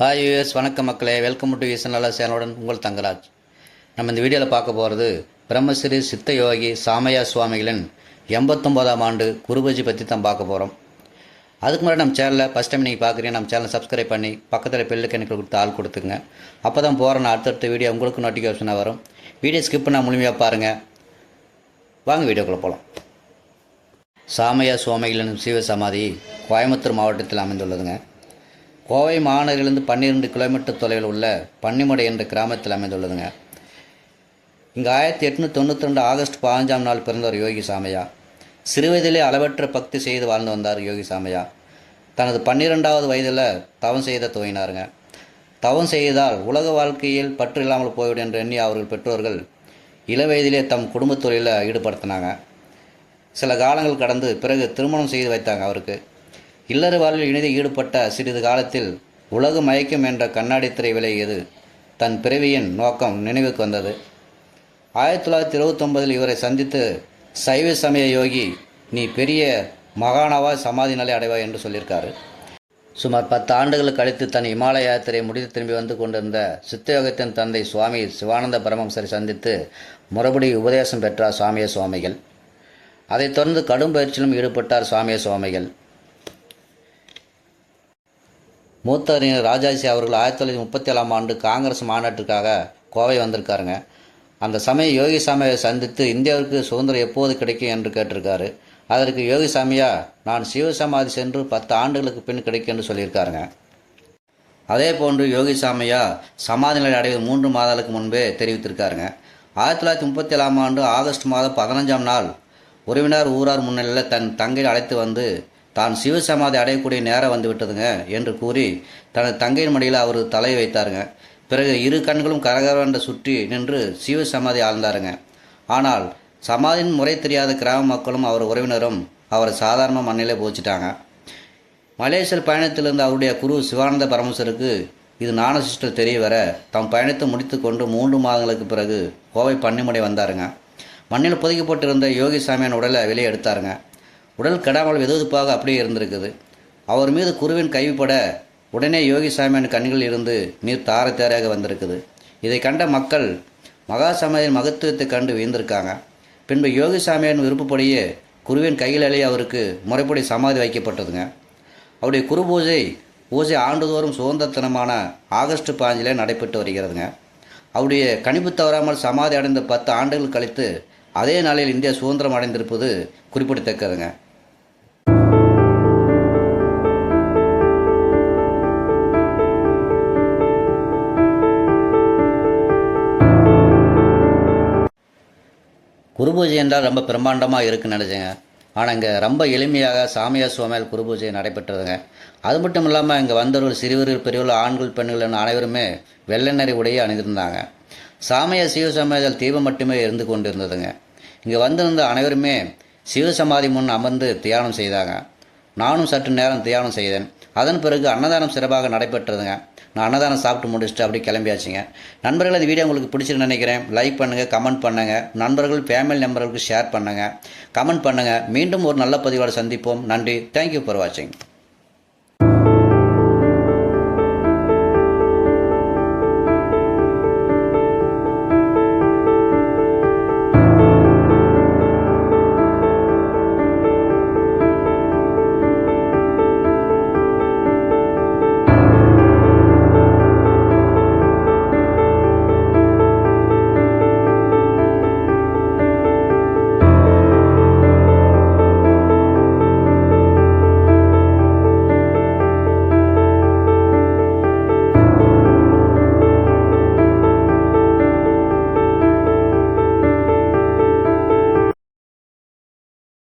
Hi US வணக்கம் மக்களே. Welcome to ஈசன் நல்ல சேனலுடன் உங்கள் தங்கராஜ். நம்ம இந்த வீடியோவில் பார்க்க போகிறது பிரம்மஸ்ரீ சித்த யோகி சாமையா சுவாமிகளின் எண்பத்தொம்போதாம் ஆண்டு குருபஜி பற்றி தான் பார்க்க போகிறோம் அதுக்கு முன்னாடி நம்ம சேனலில் ஃபஸ்ட் டைம் நீங்கள் பார்க்குறீங்க நம்ம சேனலை சப்ஸ்கிரைப் பண்ணி பக்கத்தில் பெல்லுக்கு எனக்கு கொடுத்து ஆள் கொடுத்துங்க அப்போ தான் போகிற நான் அடுத்தடுத்த வீடியோ உங்களுக்கு நோட்டிஃபிகேஷனாக வரும். வீடியோ ஸ்கிப் பண்ணால் முழுமையாக பாருங்கள் வாங்க வீடியோக்குள்ளே போகலாம் சாமையா சுவாமிகளின் சீவ சமாதி கோயம்புத்தூர் மாவட்டத்தில் அமைந்துள்ளதுங்க. கோவை மாநகரிலிருந்து பன்னிரெண்டு கிலோமீட்டர் தொலைவில் உள்ள பன்னிமடை என்ற கிராமத்தில் அமைந்துள்ளதுங்க. இங்கே ஆயிரத்தி எட்நூற்றி தொண்ணூற்றி ரெண்டு ஆகஸ்ட் பதினஞ்சாம் நாள் பிறந்தவர் யோகி சாமையா. சிறுவயதிலே அளவற்ற பக்தி செய்து வாழ்ந்து வந்தார் யோகி சாமையா. தனது பன்னிரெண்டாவது வயதில் தவம் செய்த துவங்கினாருங்க. தவம் செய்தால் உலக வாழ்க்கையில் பற்று இல்லாமல் போய்விடும் என்று எண்ணி அவர்கள் பெற்றோர்கள் இளவயதிலே தம் குடும்பத் தொழிலில் ஈடுபடுத்தினாங்க. சில காலங்கள் கடந்து பிறகு திருமணம் செய்து வைத்தாங்க அவருக்கு. இல்லற வாழ்வில் இணைந்து ஈடுபட்ட சிறிது காலத்தில் உலகு மயக்கம் என்ற கண்ணாடி திரை விலகியது தன் பிறவியின் நோக்கம் நினைவுக்கு வந்தது. ஆயிரத்தி தொள்ளாயிரத்தி இருபத்தொன்பதில் இவரை சந்தித்து சைவ சமய யோகி நீ பெரிய மகானவா சமாதி நிலை அடைவாய் என்று சொல்லியிருக்காரு. சுமார் பத்து ஆண்டுகள் கழித்து தன் இமாலய யாத்திரை முடித்து திரும்பி வந்து கொண்டிருந்த சித்தயோகத்தின் தந்தை சுவாமி சிவானந்த பரமஹம்சரை சந்தித்து மறுபடி உபதேசம் பெற்றார் சுவாமிய சுவாமிகள். அதைத் தொடர்ந்து கடும் பயிற்சியிலும் ஈடுபட்டார் சுவாமிய சுவாமிகள். மூத்த அறிஞர் ராஜாஜி அவர்கள் ஆயிரத்தி தொள்ளாயிரத்தி முப்பத்தி ஏழாம் ஆண்டு காங்கிரஸ் மாநாட்டிற்காக கோவை வந்திருக்காருங்க. அந்த சமயம் யோகிசாமியை சந்தித்து இந்தியாவிற்கு சுதந்திரம் எப்போது கிடைக்கும்? என்று கேட்டிருக்காரு. அதற்கு யோகிசாமியா நான் சிவசமாதி சென்று பத்து ஆண்டுகளுக்கு பின் கிடைக்கும் என்று சொல்லியிருக்காருங்க. அதே போன்று யோகிசாமியா சமாதி நிலை அடைவது மூன்று மாதங்களுக்கு முன்பே தெரிவித்திருக்காருங்க. ஆயிரத்தி தொள்ளாயிரத்தி முப்பத்தி ஏழாம் ஆண்டு ஆகஸ்ட் மாதம் பதினஞ்சாம் நாள் உறவினர் ஊரார் முன்னிலையில் தன் தங்கையை அழைத்து வந்து தான் சிவசமாதி அடையக்கூடிய நேரம் வந்து விட்டதுங்க என்று கூறி தனது தங்கையின் மடியில் அவர் தலை வைத்தாருங்க. பிறகு இரு கண்களும் கரகரவென்று சுற்றி நின்று சிவசமாதி ஆழ்ந்தாருங்க. ஆனால் சமாதியின் முறை தெரியாத கிராம மக்களும் அவர் உறவினரும் அவரை சாதாரண மண்ணிலே போச்சிட்டாங்க மலேசியர் பயணத்திலிருந்து அவருடைய குரு சிவானந்த பரமசருக்கு இது ஞானசிஸ்டர் தெரிய வர தம் பயணத்தை முடித்து கொண்டு மூன்று மாதங்களுக்கு பிறகு கோவை பன்னிமடை வந்தாருங்க. மண்ணில் புதைக்கப்பட்டிருந்த யோகி சாமியான் உடலை வெளியே எடுத்தாருங்க. உடல் கெடாமல் வெதுவெதுப்பாக அப்படியே இருந்திருக்குது. அவர் மீது குருவின் கைவிப்பட உடனே யோகி சாமியின் கண்களில் இருந்து நீர் தார தேரையாக வந்திருக்குது. இதை கண்ட மக்கள் மகா சமாதியின் மகத்துவத்தை கண்டு வியந்திருக்காங்க. பின்பு யோகி சாமியின் விருப்பப்படியே குருவின் கையிலேயே அவருக்கு முறைப்படி சமாதி வைக்கப்பட்டதுங்க. அவருடைய குரு பூஜை பூஜை ஆண்டுதோறும் சுதந்திரத்தனமான ஆகஸ்ட் பாஞ்சிலே நடைபெற்று வருகிறதுங்க. அவருடைய கணிப்பு தவறாமல் சமாதி அடைந்த பத்து ஆண்டுகள் கழித்து அதே நாளில் இந்தியா சுதந்திரம் அடைந்திருப்பது குறிப்பிடத்தக்கதுங்க. குருபூஜை என்றால் ரொம்ப பிரம்மாண்டமாக இருக்குன்னு நினச்சேங்க. ஆனால் இங்கே ரொம்ப எளிமையாக சாமியார் சுவாமியால் குருபூஜை நடைபெற்றதுங்க. அது மட்டும் இல்லாமல் இங்கே வந்தவர்கள் சிறுவர்கள் பெரியவர்கள் ஆண்கள் பெண்கள் என அனைவருமே வெள்ளை நிறை உடையை அணிந்திருந்தாங்க. சாமியார் சிவசமாதியில் தீபம் மட்டுமே இருந்து கொண்டிருந்ததுங்க. இங்கே வந்திருந்த அனைவருமே சிவசமாதி முன் அமர்ந்து தியானம் செய்தாங்க. நானும் சற்று நேரம் தியானம் செய்தேன். அதன் பிறகு அன்னதானம் சிறப்பாக நடைபெற்றதுங்க. நான் அன்னதானம் சாப்பிட்டு முடிச்சுட்டு அப்படியே கிளம்பியாச்சுங்க. நண்பர்கள் இந்த வீடியோ உங்களுக்கு பிடிச்சிருந்து நினைக்கிறேன். லைக் பண்ணுங்கள் கமெண்ட் பண்ணுங்கள் நண்பர்கள் ஃபேமிலி நம்பர்களுக்கு ஷேர் பண்ணுங்கள் கமெண்ட் பண்ணுங்கள் மீண்டும் ஒரு நல்ல பதிவோடு சந்திப்போம். நன்றி. தேங்க்யூ ஃபார் வாட்சிங்